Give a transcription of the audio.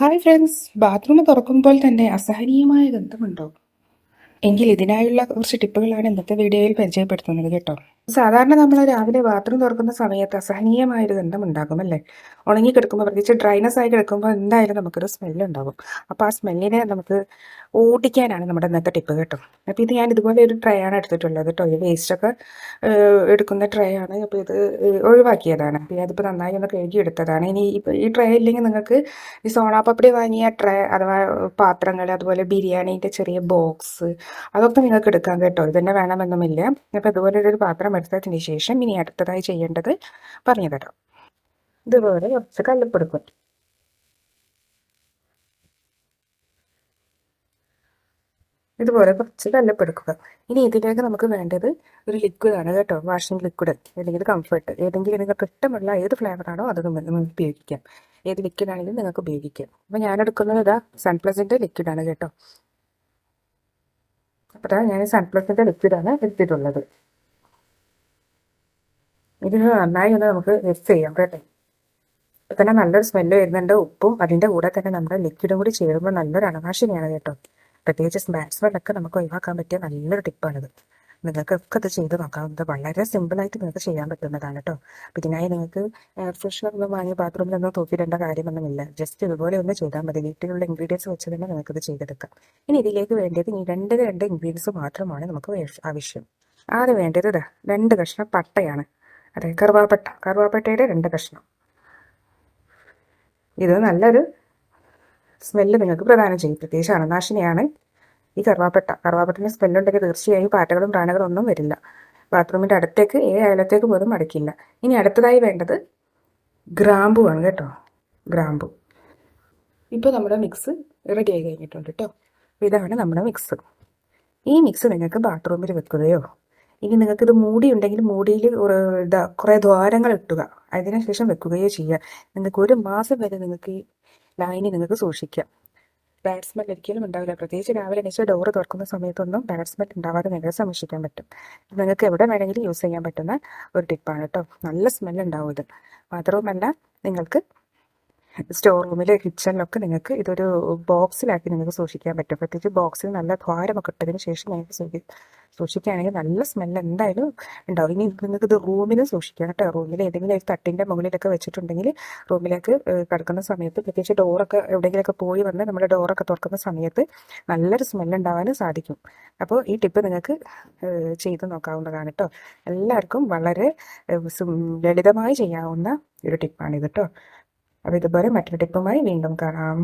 Hi friends bathroom തുറക്കുമ്പോൾ തന്നെ അസഹനീയമായ ഗന്ധമുണ്ടോ എങ്കിൽ ഇതിനായുള്ള കുറച്ച് ടിപ്പുകളാണ് ഇന്നത്തെ വീഡിയോയിൽ പരിചയപ്പെടുത്തുന്നത് കേട്ടോ. സാധാരണ നമ്മൾ രാവിലെ ബാത്റൂം തുറക്കുന്ന സമയത്ത് അസഹനീയമായൊരു ഗന്ധം ഉണ്ടാകും അല്ലേ? ഉണങ്ങി കിടക്കുമ്പോൾ പ്രത്യേകിച്ച് ഡ്രൈനസ് ആയി കിടക്കുമ്പോൾ എന്തായാലും നമുക്കൊരു സ്മെല്ല് ഉണ്ടാകും. അപ്പോൾ ആ സ്മെല്ലിനെ നമുക്ക് ഓടിക്കാനാണ് നമ്മുടെ ഇന്നത്തെ ടിപ്പ് കേട്ടോ. അപ്പോൾ ഇത് ഞാൻ ഇതുപോലെ ഒരു ട്രേ ആണ് എടുത്തിട്ടുള്ളത് കേട്ടോ. ഈ വേസ്റ്റൊക്കെ എടുക്കുന്ന ട്രേ ആണ്. അപ്പോൾ ഇത് ഒഴിവാക്കിയതാണ്. അപ്പോൾ അതിപ്പോൾ നന്നായി ഒന്ന് കഴുകി എടുത്തതാണ്. ഇനി ഇപ്പോൾ ഈ ട്രേ ഇല്ലെങ്കിൽ നിങ്ങൾക്ക് ഈ സോണാപ്പപ്പടി വാങ്ങിയ ട്രേ അഥവാ പാത്രങ്ങൾ അതുപോലെ ബിരിയാണീന്റെ ചെറിയ ബോക്സ് അതൊക്കെ നിങ്ങൾക്ക് എടുക്കാം കേട്ടോ. ഇതന്നെ വേണമെന്നുമില്ല അപ്പോൾ ഇതുപോലെ ഒരു പാത്രം എടുത്തതിന് ശേഷം ഇനി അടുത്തതായി ചെയ്യേണ്ടത് പറഞ്ഞു തരാം ഇതുപോലെ കുറച്ച് കല്ലുപ്പെടുക്കും. ഇതുപോലെ കുറച്ച് കല്ലപ്പെടുക്കുക. ഇനി ഇതിലേക്ക് നമുക്ക് വേണ്ടത് ഒരു ലിക്വിഡ് ആണ് കേട്ടോ. വാഷിംഗ് ലിക്വിഡ് അല്ലെങ്കിൽ കംഫർട്ട് ഏതെങ്കിലും നിങ്ങൾക്ക് ഇഷ്ടമുള്ള ഏത് ഫ്ലേവറാണോ അത് നിങ്ങൾക്ക് ഉപയോഗിക്കാം. ഏത് ലിക്വിഡ് ആണെങ്കിലും നിങ്ങൾക്ക് ഉപയോഗിക്കാം. അപ്പോൾ ഞാൻ എടുക്കുന്നത് ഇതാ സൺപ്ലസിന്റെ ലിക്വിഡ് ആണ് കേട്ടോ. അപ്പോൾ ഞാൻ സൺപ്ലസിന്റെ ലിക്വിഡ് ആണ് എടുത്തിട്ടുള്ളത്. ഇത് നന്നായി ഒന്ന് നമുക്ക് മിക്സ് ചെയ്യാം കേട്ടോ. ഇപ്പം തന്നെ നല്ലൊരു സ്മെല്ല് വരുന്നുണ്ട്. ഉപ്പും അതിന്റെ കൂടെ തന്നെ നമ്മുടെ ലിക്വിഡും കൂടി ചേരുമ്പോൾ നല്ലൊരു അണവാശിനിയാണ് കേട്ടോ. പ്രത്യേകിച്ച് ബാറ്റ്സ്മാനൊക്കെ നമുക്ക് ഒഴിവാക്കാൻ പറ്റിയ നല്ലൊരു ടിപ്പാണിത് നിങ്ങൾക്കൊക്കെ ഇത് ചെയ്ത് നോക്കാവുന്നത് വളരെ സിമ്പിളായിട്ട് നിങ്ങൾക്ക് ചെയ്യാൻ പറ്റുന്നതാണ് കേട്ടോ. ഇതിനായി നിങ്ങൾക്ക് എയർ ഫ്രഷ്നർ ഒന്നും വാങ്ങി ബാത്റൂമിലൊന്നും തൂക്കിയിടേണ്ട കാര്യമൊന്നുമില്ല. ജസ്റ്റ് ഇതുപോലെ ഒന്ന് ചെയ്താൽ മതി. വീട്ടിലുള്ള ഇൻഗ്രീഡിയൻസ് വെച്ച് തന്നെ നിങ്ങൾക്കിത് ചെയ്തെടുക്കാം. ഇനി ഇതിലേക്ക് വേണ്ടത് ഈ രണ്ട് രണ്ട് ഇൻഗ്രീഡിയൻസ് മാത്രമാണ് നമുക്ക് ആവശ്യം. ആദ്യം വേണ്ടത് രണ്ട് കഷ്ണം പട്ടയാണ്. അതെ കറുവാപ്പട്ട. കറുവാപ്പട്ടയുടെ രണ്ട് കഷ്ണം. ഇത് നല്ലൊരു സ്മെല്ല് നിങ്ങൾക്ക് പ്രദാനം ചെയ്യും. പ്രത്യേകിച്ച് അണനാശിനിയാണ് ഈ കറുവാപ്പട്ട. കറുവാപ്പട്ടിന് സ്മെല്ലുണ്ടെങ്കിൽ തീർച്ചയായും പാറ്റകളും പ്രാണികളും ഒന്നും വരില്ല. ബാത്റൂമിന്റെ അടുത്തേക്ക് ഏ അയലത്തേക്ക് പോലും അടയ്ക്കില്ല ഇനി അടുത്തതായി വേണ്ടത് ഗ്രാമ്പുവാണ് കേട്ടോ. ഗ്രാമ്പു. ഇപ്പോൾ നമ്മുടെ മിക്സ് റെഡി ആയി കഴിഞ്ഞിട്ടുണ്ട് കേട്ടോ ഇതാണ് നമ്മുടെ മിക്സ് ഈ മിക്സ് നിങ്ങൾക്ക് ബാത്റൂമിൽ വെക്കുകയോ ഇനി നിങ്ങൾക്ക് ഇത് മൂടി ഉണ്ടെങ്കിൽ മൂടിയിൽ ഇതാ കുറേ ദ്വാരങ്ങൾ ഇട്ടുക. അതിനുശേഷം വെക്കുകയോ ചെയ്യുക. നിങ്ങൾക്ക് ഒരു മാസം വരെ നിങ്ങൾക്ക് ഈ ലൈനി നിങ്ങൾക്ക് സൂക്ഷിക്കാം. ബാഡ് ഒരിക്കലും ഉണ്ടാവില്ല. പ്രത്യേകിച്ച് രാവിലെ എണീച്ച് ഡോർ തുറക്കുന്ന സമയത്തൊന്നും ബാഡ് ഉണ്ടാവാതെ നിങ്ങൾക്ക് സംരക്ഷിക്കാൻ പറ്റും. നിങ്ങൾക്ക് എവിടെ വേണമെങ്കിലും യൂസ് ചെയ്യാൻ പറ്റുന്ന ഒരു ടിപ്പാണ് കേട്ടോ. നല്ല സ്മെൽ ഉണ്ടാവും ഇത്. മാത്രവുമല്ല നിങ്ങൾക്ക് സ്റ്റോർ റൂമിൽ കിച്ചണിലൊക്കെ നിങ്ങൾക്ക് ഇതൊരു ബോക്സിലാക്കി നിങ്ങൾക്ക് സൂക്ഷിക്കാൻ പറ്റും. പ്രത്യേകിച്ച് ബോക്സിൽ നല്ല ദ്വാരമൊക്കെ ഇട്ടതിന് ശേഷം നിങ്ങൾക്ക് സൂക്ഷി സൂക്ഷിക്കുകയാണെങ്കിൽ നല്ല സ്മെല്ല് എന്തായാലും ഉണ്ടാവും. ഇനി നിങ്ങൾക്ക് ഇത് റൂമിൽ സൂക്ഷിക്കാം കേട്ടോ. റൂമിൽ ഏതെങ്കിലും ഒരു തട്ടിന്റെ മുകളിലൊക്കെ വെച്ചിട്ടുണ്ടെങ്കിൽ റൂമിലേക്ക് കിടക്കുന്ന സമയത്ത് പ്രത്യേകിച്ച് ഡോറൊക്കെ എവിടെയെങ്കിലുമൊക്കെ പോയി വന്ന് നമ്മുടെ ഡോറൊക്കെ തുറക്കുന്ന സമയത്ത് നല്ലൊരു സ്മെല്ല് ഉണ്ടാവാനും സാധിക്കും. അപ്പോൾ ഈ ടിപ്പ് നിങ്ങൾക്ക് ചെയ്ത് നോക്കാവുന്നതാണ് കേട്ടോ. എല്ലാവർക്കും വളരെ ലളിതമായി ചെയ്യാവുന്ന ഒരു ടിപ്പാണിത് കേട്ടോ. അപ്പോൾ ഇതുപോലെ മറ്റൊരു ടിപ്പുമായി വീണ്ടും കാണാം.